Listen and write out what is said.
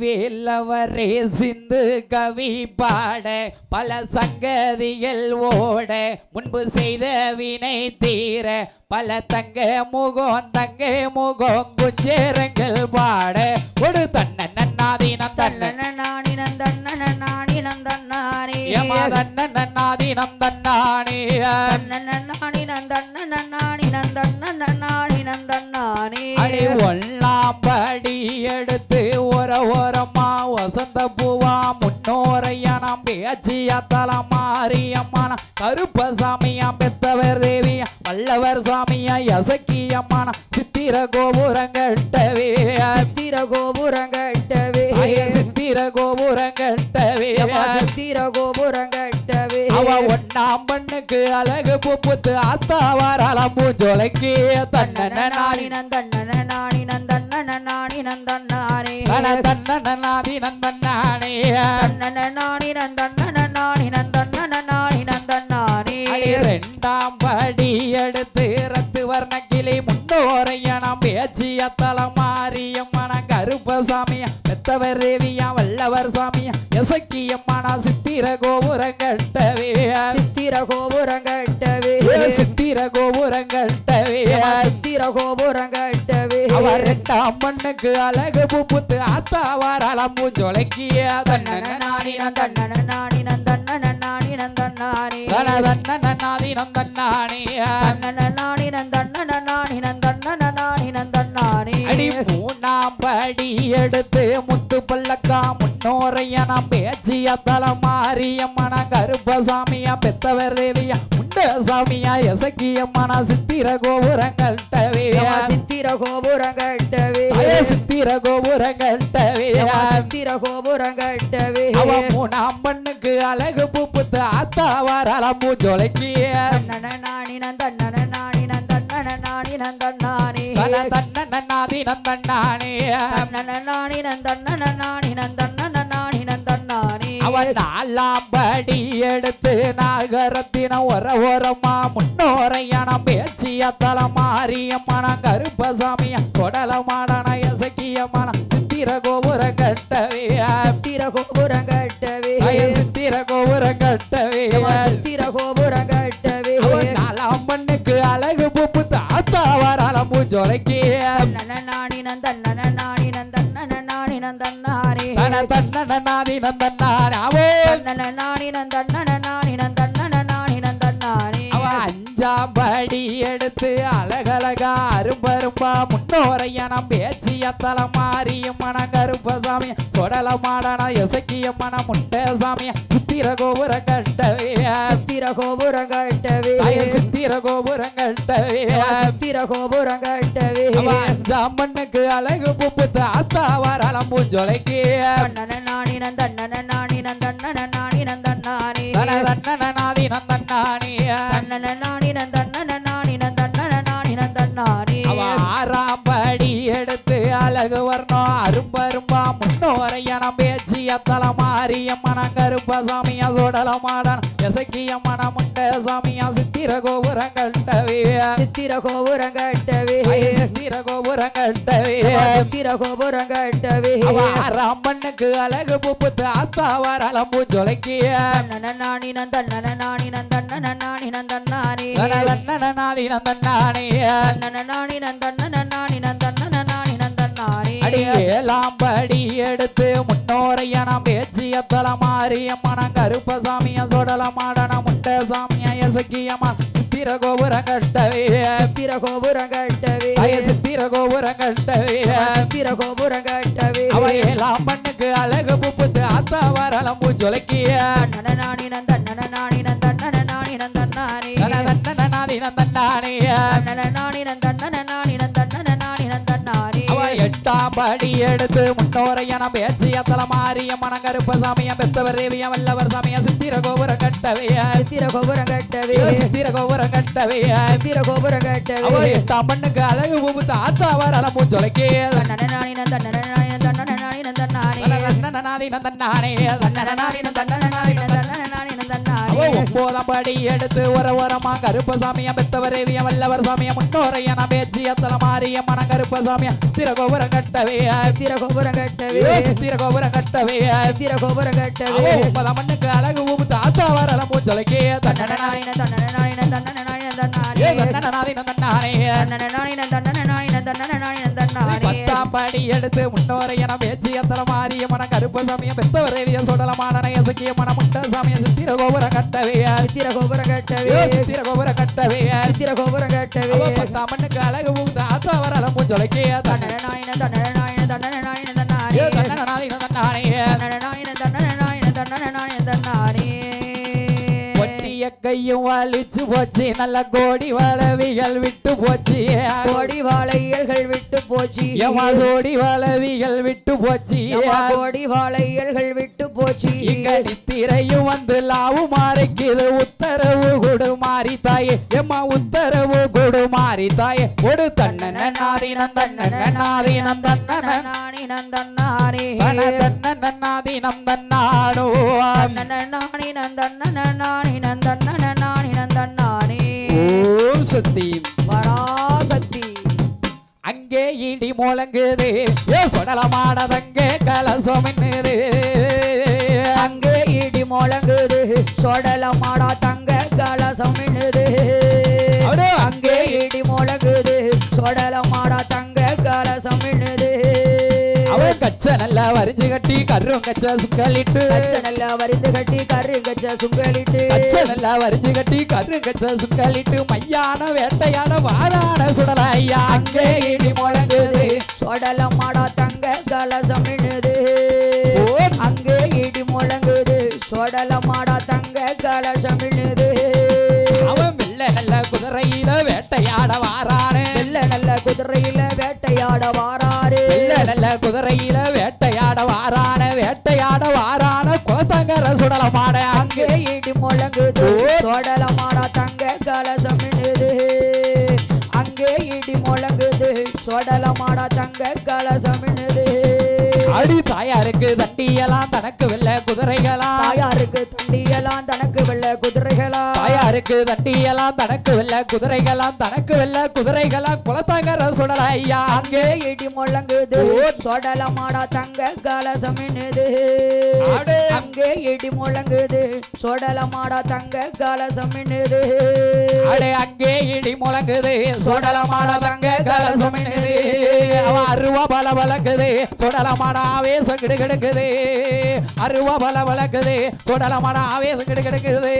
வேலவரே சிந்து கவி பாட பல சங்கதிகள் ஓட முன்பு செய்த வினை தீர பல தங்க முகம் தங்க முகம் குஞ்சேரங்கள் பாட. ஒரு தன்ன நன்னாதீனம் தன்ன யமா தன்ன நன்னாதீனம் தன்னானே. எடுத்து ஒரு ஓரமா வசந்த பூவா முன்னோரையனம் பேச்சியா தலமாரியம்மான கருப்பசாமியாம் பெத்தவர் தேவியா வல்லவர் சாமியா யசக்கியம்மான சித்திர கோபுரங்கட்டவே சித்திர கோபுரங்கட்டவே சித்திர கோபுரங்கட்டவே சித்திர கோபுரங்கட்டவே அவ ஒன்னாம் பண்ணுக்கு அழகு புப்புத்து ஆத்தா வாராளம் பூஞ்சோலைக்கு தன்ன நாடி நாணினந்தண்ணன நாணினந்தண்ணன நாணினந்தண்ணானே தன தன்ன நாதி நந்தன்னானே தண்ணன நாணினந்தண்ணன நாணினந்தண்ணன நாணினந்தண்ணானே அடி ரெண்டாம் படி எடுத்து ரத்து வர்ண கிளி முன்னோரையனம் பேச்சிய தலமாரியம்மன கருப்பசாமியா பெத்தவர் தேவியா வல்லவர் சாமியா எசக்கியம்மனா சித்திர கோபுரங்கட்டவே சித்திர கோபுரங்கட்டவே சித்திர கோபுரங்கட்டவே சித்திர கோபுரங்கட்டவே அவர் ரெண்டாம் மண்ணுக்கு அழகு புப்புத்து ஆத்தா வாராளம் பூஞ்சொலைக்கிய தன்ன நாணினந்தண்ணன நாணினந்தண்ணன நாணினந்தண்ணானே தன தன்ன நாதி நந்தன்னானே தண்ணன நாணினந்தண்ணன நாணினந்தண்ணன நாணினந்தண்ணானே அடி மூணாம் படி எடுத்து முத்து பல்லக்கா முன்னோரையனம் பேச்சிய தலமாரியம்மன கருப்பசாமியா பெத்தவர் தேவியா முண்ட சாமியா எசக்கியம்மன சித்திர கோபுரங்கள் தவியா சித்திர கோபுரங்கட்டவே சித்திர கோபுரங்கள் தவியா சித்திர கோபுரங்கட்டவே அவ மூணாம் பண்ணுக்கு அழகு புப்புத்து ஆத்தா வாராளம் பூஞ்சொலைக்கிய தண்ணன நாணினந்தண்ணன நாணினந்தண்ணானே தன தன்ன நாதி நந்தன்னானே தண்ணன நாணினந்தண்ணன நாணினந்தண்ணன நாணினந்தண்ணானே அவள் நாலாம் படி எடுத்து நாகரத்தின ஒர ஓரமா முன்னோரையான பேச்சிய தலமாரியம்மன கருப்பசாமிய கொடலமாடன எசக்கியம்மன சித்திர கோபுர கட்டவே. சித்திர கோபுரங்கட்டவே சித்திர கோபுர கட்டவே வராலம் பூஜொலைக்கு தண்ணன நாணினந்தண்ணன நாணினந்தண்ணன நாணினந்தண்ணானே தன தன்ன நாதி நந்தன்னான் அவோ தண்ணன நாணினந்தண்ணன படி எடுத்து அழகழகா அரும்பரும்பா முன்னோரையனம் பேச்சிய தலமாரியம் மன கருப்பசாமி சொடல மாடன எசக்கிய மன முட்டை சாமிய சித்திர கோபுர கட்டவே. சித்திர கோபுரங்கட்டவே சித்திர கோபுர கட்டவே. சித்திர கோபுரங்கட்டவே அவ அஞ்சாம் மண்ணுக்கு அழகு புப்பு தாத்தா வாராளம் பூஞ்சொலைக்கு தண்ணன நாணினந்தண்ணன நாணினந்தண்ணன நாணினந்தண்ணானே தன தன்ன நாதி நந்தன்னானே நாணினந்தண்ணன அழகு வரணும் அரும்பரும்பா முன்னோரையனம் பேச்சிய தலமாரியம்மன கருப்பசாமியா சோடலமாடன் எசக்கியம்மன முண்ட சாமியா சித்திர கோபுரம் கட்டவே சித்திர கோபுரங்கட்டவே சித்திர கோபுரம் கட்டவே சித்திர கோபுரங்கட்டவே அவ ஆறாம் மண்ணுக்கு அழகு புப்பு தாத்தா வரலம் பூஞ்சொலைக்கிய தண்ணன நாணினந்தண்ணன நாணினந்தண்ணன நாணினந்தண்ணானே தன நாதி நந்தன்னானே தண்ணன நாணினந்தண்ணன நாணினந்தண்ணன நாணினந்தண்ணானே அடி ஏழாம் படி எடுத்து முன்னோரையன பேச்சிய தலமாரியம்மன கருப்பசாமிய சொடலமாடன முண்ட சாமிய எசக்கியம்மா சித்திர கோபுரம் கட்டவே. சித்திர கோபுரங்கட்டவே அய சித்திர கோபுரம் கட்டவே. சித்திர கோபுரங்கட்டவே அவ ஏழாம் மண்ணுக்கு அழகு புப்புத்து ஆத்தா வரலம் பூஞ்சொலைக்கிய தண்ணன நாணினந்தண்ணன நாணினந்தண்ணன நாணினந்தண்ணானே தன நாதி நந்தன்னானே தண்ணன அவ எட்டாம் படி எடுத்து முன்னோரையன பேச்சிய தலமாரியம்மன கருப்பசாமிய பெத்தவர் தேவிய வல்லவர் சாமிய சித்திர கோபுரம் கட்டவே சித்திர கோபுரங்கட்டவே சித்திர கோபுரம் கட்டவே சித்திர கோபுரங்கட்டவே அவ எட்டாம் மண்ணுக்கு அழகு புப்பு தாத்தா தண்ணன நாணினந்தண்ணன நாணினந்தண்ணன நாணினந்தண்ணானே நாதி நந்தன்னானே தண்ணன நாணினந்தண்ணன நாணினந்தண்ணன நாணினந்தண்ணானே அவ ஒன்பதாம் எடுத்து ஒரு ஓரமா கருப்பசாமியம் பெத்தவரேவியம் வல்லவர் சாமியம் முன்னோரையன பேச்சியத்தல மாரியம்மன கருப்பசாமியம் சித்திர கோபுரம் கட்டவே. சித்திர கோபுரம் கட்டவே. ஏ சித்திர கோபுரம் கட்டவே. சித்திர கோபுரம் கட்டவே. ஒன்பதாம் மண்ணுக்கு அழகு தாத்தா வரல மூச்சலைக்கே தன்னனாய் தன்னனாயின தன்னனாயின தன்னனாயின ஏ தன்னானே பத்தாம் படி எடுத்து முன்னோரையன பேச்சியத்தல மாரியம்மன கருப்பசாமியம் பெத்தவரேவிய சுடலமான இசக்கியம்மன முண்ட சாமியம் சித்திர கோபுரம் கட்டவே. சித்திர கோபுரம் கட்டவே. ஏ சித்திர கோபுரம் கட்டவே. சித்திர கோபுரம் கட்டவே. அவ பத்தாம் மண்ணுக்கு அழகு ஊம் தாத்தா வரல தன்னனாயின. கையும் வலிச்சு போச்சு. நல்ல கோடி வளவிகள் விட்டு போச்சு. கோடி வாழையல்கள் விட்டு போச்சு. ஏமா கோடி வளவிகள் விட்டு போச்சு. கோடி வாழையல்கள் விட்டு போச்சு. இங்க நித்திரையும் வந்து லாவு மாறிக்குது. உத்தரவு கொடு மாறி தாயே. எம்மா உத்தரவு கொடு மாறி தாயே. கொடு தன்னன நாதி நந்தன்ன நாதி நந்தன்ன நானி நந்தன்னானே தன்ன நாதி நந்தன்னானோ. நானி நந்தன்ன நானி நந்தன்ன நானி ஓம் சக்தி. பராசக்தி அங்கே இடி முழங்குது ஏ சொடலமானதங்கே கலசம் என்னது அங்கே இடி முழங்குது சொடலமாடா தங்க கலசம் மின்னுது அடே, அங்கே இடி முழங்குது சொடலமாடா அவன் கச்ச நல்லா வரிஞ்சு கட்டி கரும் கச்ச சுங்கலிட்டு கச்ச நல்லா வரிந்து கட்டி கரு கச்ச சுங்கலிட்டு கச்ச நல்லா வரிஞ்சு கட்டி கரும் கச்ச சுங்கலிட்டு மையான வேட்டையான வாரான சுடலையா? அங்கே இடி முழங்குது. சொடலமாடா தங்க கலசம் ஓ. அங்கே இடி முழங்குது. சொடலமாடா தங்க கலசம் மின்னுது அவன் வெள்ள நல்ல குதிரையில வேட்டையாட வாரானே. வெள்ள நல்ல குதிரையில வேட்டையாட வாராரு. வெள்ள நல்ல குதிரையில சுடலமாட அங்கே இடி முழங்குது. சொடலமாடா தங்க கலசம் மின்னுது அங்கே இடி முழங்குது. சொடலமாடா தங்க கலசம் மின்னுது அடி தாயாருக்கு தண்டியெல்லாம் தனக்கு வெள்ள குதிரைகளா? தாயாருக்கு தண்டியெல்லாம் தனக்கு வெள்ள குதிரைகளா தாயாருக்கு தண்டியெல்லாம் தனக்கு வெள்ள குதிரைகளாம் தனக்கு வெள்ள குதிரைகளாம் குலத்தங்கர சுடல ஐயா அங்கே இடி முழங்குது. சொடலமாடா தங்க கலசம் மின்னுது அடே. அங்கே இடி முழங்குது. சொடலமாடா தங்க கலசம் மின்னுது அடே அங்கே இடி முழங்குது. சுடலமான தங்க கலசமினுது அவன் அருவா பல வளக்குது சுடலமான ஆவேசம் கிடு கிடக்குது. அருவா பல வளக்குது சுடலமான ஆவேசம் கிடு கிடக்குது.